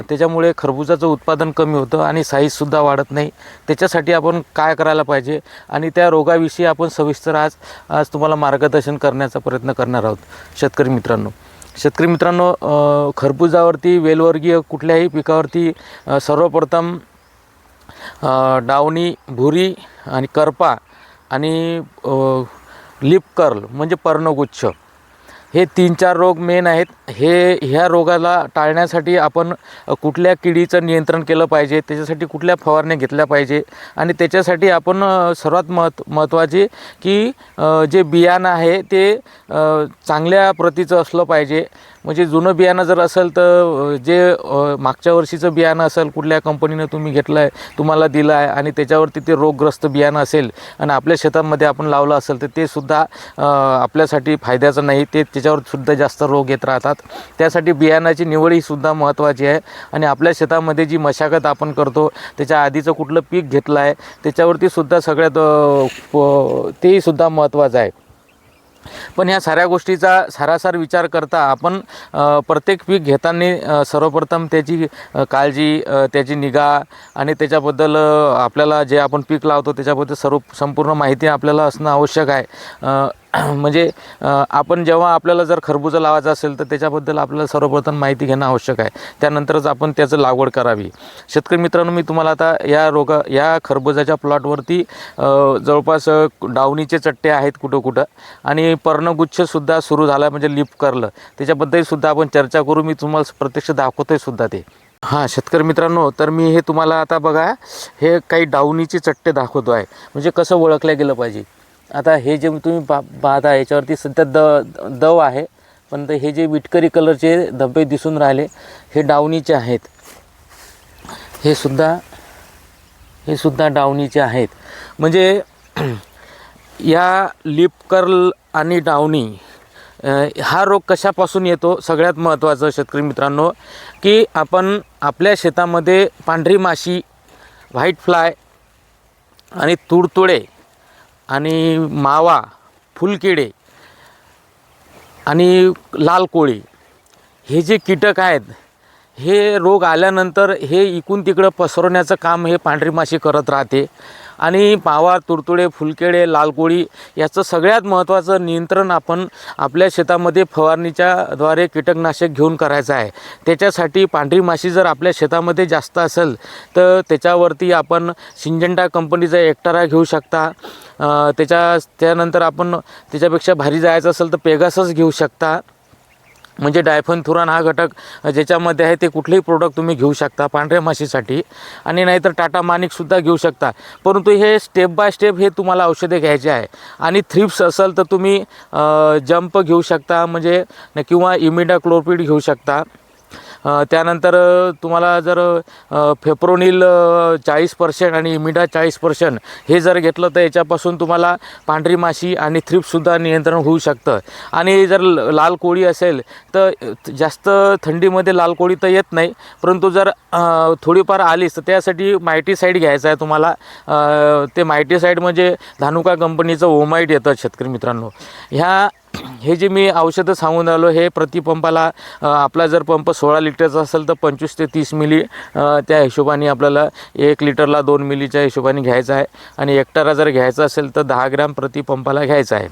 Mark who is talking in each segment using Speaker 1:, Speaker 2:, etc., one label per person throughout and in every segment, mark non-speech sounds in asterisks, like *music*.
Speaker 1: त्याच्यामुळे खरबुजाचं उत्पादन कमी होतं आणि साईजसुद्धा वाढत नाही. त्याच्यासाठी आपण काय करायला पाहिजे? आणि त्या रोगाविषयी आपण सविस्तर आज आज तुम्हाला मार्गदर्शन करण्याचा प्रयत्न करणार आहोत शेतकरी मित्रांनो. शेतकरी मित्रांनो खरबुजावरती वेलवर्गीय कुठल्याही पिकावरती सर्वप्रथम डावणी भुरी आणि करपा आणि लिप कर्ल म्हणजे पर्णगुच्छ हे तीन चार रोग मेन आहेत. हे ह्या रोगाला टाळण्यासाठी आपण कुठल्या किडीचं नियंत्रण केलं पाहिजे त्याच्यासाठी कुठल्या फवारण्या घेतल्या पाहिजे आणि त्याच्यासाठी आपण सर्वात महत् महत्त्वाचे की जे बियाणं आहे ते चांगल्या प्रतीचं असलं पाहिजे. म्हणजे जुनं बियाणं जर असेल तर जे मागच्या वर्षीचं बियाणं असेल कुठल्या कंपनीनं तुम्ही घेतलं आहे तुम्हाला दिलं आहे आणि त्याच्यावरती ते रोगग्रस्त बियाणं असेल आणि आपल्या शेतामध्ये आपण लावलं असेल तर ते सुद्धा आपल्यासाठी फायद्याचं नाही. ते त्याच्यावर सुद्धा जास्त रोग येत राहतात. त्यासाठी बियाणाची निवड ही सुद्धा महत्त्वाची आहे. आणि आपल्या शेतामध्ये जी मशागत आपण करतो त्याच्या आधीचं कुठलं पीक घेतलं आहे त्याच्यावरती सुद्धा सगळ्यात तेही सुद्धा महत्त्वाचं आहे. पण ह्या साऱ्या गोष्टीचा सारासार विचार करता आपण प्रत्येक पीक घेताना सर्वप्रथम त्याची काळजी त्याची निगा आणि त्याच्याबद्दल आपल्याला जे आपण पीक लावतो त्याच्याबद्दल सर्व संपूर्ण माहिती आपल्याला असणं आवश्यक आहे. *clears throat* म्हणजे आपण जेव्हा आपल्याला जर खरबुजं लावायचं असेल तर त्याच्याबद्दल आपल्याला सर्वप्रथम माहिती घेणं आवश्यक आहे. त्यानंतरच आपण त्याचं लागवड करावी. शेतकरी मित्रांनो मी तुम्हाला आता या रोगा या खरबुजाच्या प्लॉटवरती जवळपास डावणीचे चट्टे आहेत कुठं कुठं आणि पर्णगुच्छसुद्धा सुरू झाला म्हणजे लिप करलं. त्याच्याबद्दलसुद्धा आपण चर्चा करू. मी तुम्हाला प्रत्यक्ष दाखवतोय सुद्धा ते. हां शेतकरी मित्रांनो तर मी हे तुम्हाला आता बघा हे काही डावणीचे चट्टे दाखवतो आहे म्हणजे कसं ओळखलं गेलं पाहिजे. आता हे जे तुम्ही पा पाहता याच्यावरती सध्या द दव आहे. पण हे जे विटकरी कलरचे धब्बे दिसून राहिले हे डावणीचे आहेत. हे सुद्धा हे सुद्धा डावणीचे आहेत. म्हणजे *clears throat* या लिप कर्ल आणि डावणी हा रोग कशापासून येतो? सगळ्यात महत्त्वाचं शेतकरी मित्रांनो की आपण आपल्या शेतामध्ये पांढरी माशी व्हाईट फ्लाय आणि तुडतुडे आणि मावा फुलकिडे आणि लाल कोळी हे जे कीटक आहेत हे रोग आल्यानंतर हे इकून तिकडं पसरवण्याचं काम हे पांढरी माशी करत राहते. आणि पावार तुडतुडे फुलकेडे लाल कोळी याचं सगळ्यात महत्त्वाचं नियंत्रण आपण आपल्या शेतामध्ये फवारणीच्या द्वारे कीटकनाशक घेऊन करायचं आहे. त्याच्यासाठी पांढरी माशी जर आपल्या शेतामध्ये जास्त असेल तर त्याच्यावरती आपण सिंजंटा कंपनीचा एकटारा घेऊ शकता. त्याच्या त्यानंतर आपण त्याच्यापेक्षा भारी जायचं असेल तर पेगासच घेऊ शकता. म्हणजे डायफनथुरान हा घटक ज्याच्यामध्ये आहे ते कुठलेही प्रोडक्ट तुम्ही घेऊ शकता पांढऱ्या माशीसाठी आणि नाहीतर टाटा मानिकसुद्धा घेऊ शकता. परंतु हे स्टेप बाय स्टेप हे तुम्हाला औषधे घ्यायचे आहे. आणि थ्रिप्स असेल तर तुम्ही जंप घेऊ शकता. म्हणजे किंवा इमिडाक्लोरपीड घेऊ शकता. त्यानंतर तुम्हाला जर फेप्रोनिल चाळीस पर्सेंट आणि इमिडा चाळीस पर्सेंट हे जर घेतलं तर याच्यापासून तुम्हाला पांढरी माशी आणि थ्रिपसुद्धा नियंत्रण होऊ शकतं. आणि जर ल- लाल कोळी असेल तर जास्त थंडीमध्ये लाल कोळी तर येत नाही परंतु जर थोडीफार आलीच तर त्यासाठी मायटीसाईड घ्यायचं आहे तुम्हाला. ते ते मायटीसाईड म्हणजे धानुका कंपनीचं ओमाईट येतं शेतकरी मित्रांनो. ह्या हे जे मी औषधं सांगून राहिलो हे प्रतिपंपाला आपला जर पंप सोळा लिटरचा असेल तर पंचवीस ते तीस मिली त्या हिशोबाने आपल्याला एक लिटरला दोन मिलीच्या हिशोबाने घ्यायचा आहे. आणि एकटारा जर घ्यायचा असेल तर दहा ग्रॅम प्रतिपंपाला घ्यायचा आहे.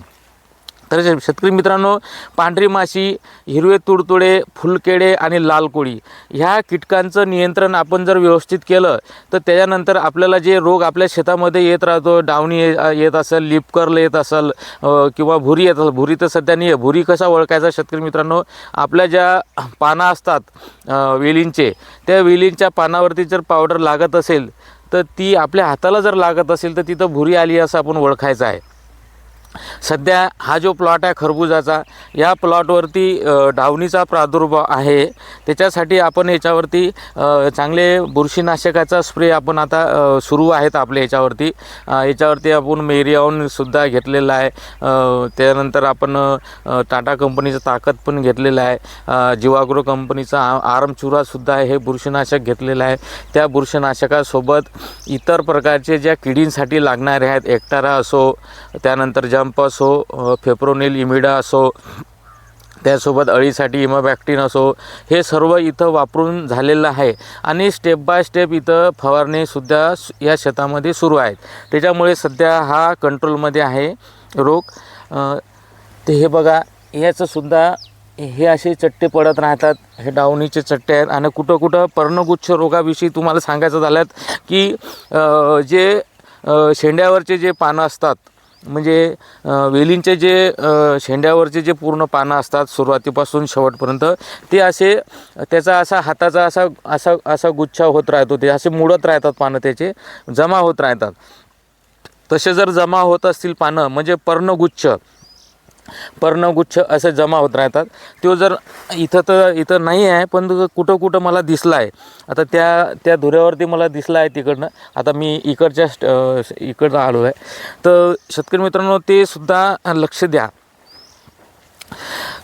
Speaker 1: तर शेतकरी मित्रांनो पांढरी माशी हिरवे तुडतुडे फुलकेडे आणि लाल कोळी ह्या कीटकांचं नियंत्रण आपण जर व्यवस्थित केलं तर त्याच्यानंतर आपल्याला जे रोग आपल्या शेतामध्ये येत राहतो डावणी ये- येत असेल लिपकर्ल येत असेल किंवा भुरी येत असेल भुरी तर सध्या नाही आहे भुरी कसा ओळखायचा शेतकरी मित्रांनो आपल्या ज्या पाना असतात वेलींचे त्या वेलींच्या पानावरती जर पावडर लागत असेल तर ती आपल्या हाताला जर लागत असेल तर तिथं भुरी आली असं आपण ओळखायचं आहे. सध्या हा जो प्लॉट आहे खरबुजाचा या प्लॉटवरती डावणीचा प्रादुर्भाव आहे. त्याच्यासाठी आपण याच्यावरती चांगले बुरशीनाशकाचा स्प्रे आपण आता सुरू आहेत आपल्या याच्यावरती. याच्यावरती आपण मेरियाऊनसुद्धा घेतलेला आहे. त्यानंतर आपण टाटा कंपनीचं ताकद पण घेतलेलं आहे. जीवाग्रो कंपनीचा आरमचुरासुद्धा हे बुरशीनाशक घेतलेलं आहे. त्या बुरशीनाशकासोबत इतर प्रकारचे ज्या किडींसाठी लागणारे आहेत एकटारा असो त्यानंतर ज्या असो अ, फेप्रोनिल इमिडा असो त्यासोबत अळीसाठी इमाबॅक्टिन असो हे सर्व इथं वापरून झालेलं आहे. आणि स्टेप बाय स्टेप इथं फवारणीसुद्धा या शेतामध्ये सुरू आहेत. त्याच्यामुळे सध्या हा कंट्रोलमध्ये आहे रोग. ते हे बघा याचंसुद्धा हे असे चट्टे पडत राहतात. हे डावणीचे चट्टे आहेत. आणि कुठं कुठं पर्णगुच्छ रोगाविषयी तुम्हाला सांगायचं झाल्यात की जे शेंड्यावरचे जे पानं असतात म्हणजे वेलींचे जे शेंड्यावरचे जे पूर्ण पानं असतात सुरुवातीपासून शेवटपर्यंत ते असे त्याचा असा हाताचा असा असा असा गुच्छा होत राहतो ते असे मुडत राहतात पानं त्याचे जमा होत राहतात. तसे जर जमा होत असतील पानं म्हणजे पर्णगुच्छ पर्णगुच्छ असे जमा होत राहतात. तो जर इथं तर इथं नाही आहे पण कुठं कुठं मला दिसला आहे आता त्या त्या धुऱ्यावरती मला दिसला आहे तिकडनं. आता मी इकडच्या स्ट इकडं आलो आहे तर शेतकरी मित्रांनो ते सुद्धा लक्ष द्या.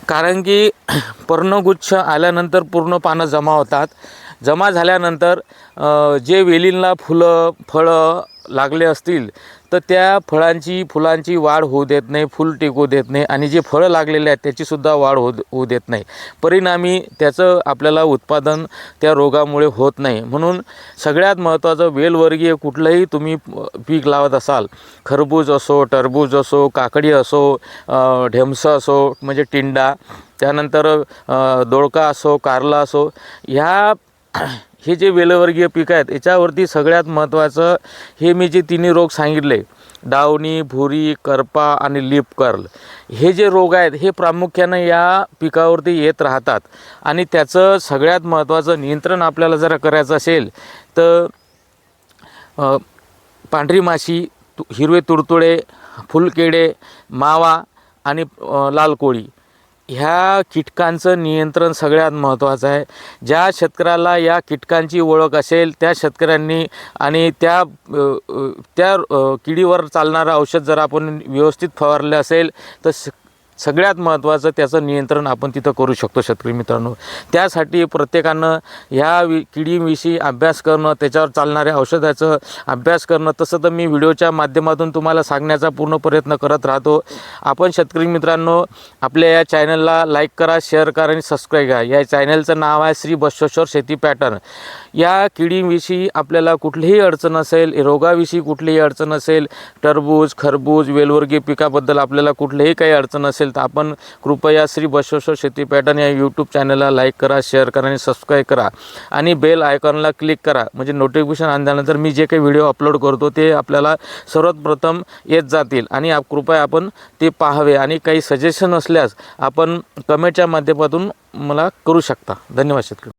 Speaker 1: कारण की पर्णगुच्छ आल्यानंतर पूर्ण पानं जमा होतात. जमा झाल्यानंतर जे वेलींना फुलं फळं लागले असतील तर त्या फळांची फुलांची वाढ होऊ देत नाही फुल टिकू देत नाही आणि जे फळं लागलेले आहेत त्याचीसुद्धा वाढ होऊ होऊ देत नाही. परिणामी त्याचं आपल्याला उत्पादन त्या रोगामुळे होत नाही. म्हणून सगळ्यात महत्त्वाचं वेलवर्गीय कुठलंही तुम्ही पीक लावत असाल खरबूज असो टरबूज असो काकडी असो ढेमसं असो म्हणजे टिंडा त्यानंतर दोडका असो कारला असो ह्या हे जे वेलवर्गीय पिकं आहेत याच्यावरती सगळ्यात महत्त्वाचं हे मी जे तिन्ही रोग सांगितले डावणी भुरी करपा आणि लिप कर्ल हे जे रोग आहेत हे प्रामुख्यानं या पिकावरती येत राहतात. आणि त्याचं सगळ्यात महत्त्वाचं नियंत्रण आपल्याला जर करायचं असेल तर पांढरी माशी तु हिरवे तुडतुडे फुलकेडे मावा आणि लाल कोळी ह्या कीटकांचं नियंत्रण सगळ्यात महत्त्वाचं आहे. ज्या शेतकऱ्याला या कीटकांची ओळख असेल त्या शेतकऱ्यांनी आणि त्या त्या किडीवर चालणारं औषध जर आपण व्यवस्थित फवारले असेल तर सगळ्यात महत्त्वाचं त्याचं नियंत्रण आपण तिथं करू शकतो शेतकरी मित्रांनो. त्यासाठी प्रत्येकानं ह्या वि किडीविषयी अभ्यास करणं त्याच्यावर चालणाऱ्या औषधाचं अभ्यास करणं तसं तर मी व्हिडिओच्या माध्यमातून तुम्हाला सांगण्याचा पूर्ण प्रयत्न करत राहतो. आपण शेतकरी मित्रांनो आपल्या या चॅनलला लाईक करा शेअर करा आणि सबस्क्राईब करा. या चॅनलचं नाव आहे श्री बसवेश्वर शेती पॅटर्न. या किडीविषयी आपल्याला कुठलीही अडचण असेल रोगाविषयी कुठलीही अडचण असेल टरबूज खरबूज वेलवर्गीय पिकाबद्दल आपल्याला कुठलीही काही अडचण असेल तर आपण कृपया श्री बसवेश्वर शेती पॅटर्न या यूट्यूब चॅनलला लाईक करा शेअर करा आणि सबस्क्राईब करा. आणि बेल आयकॉनला क्लिक करा. म्हणजे नोटिफिकेशन आणल्यानंतर मी जे काही व्हिडिओ अपलोड करतो ते आपल्याला सर्वात प्रथम येत जातील. आणि आप कृपया आपण ते पाहावे. आणि काही सजेशन असल्यास आपण कमेंटच्या माध्यमातून मला करू शकता. धन्यवाद शेतकरी.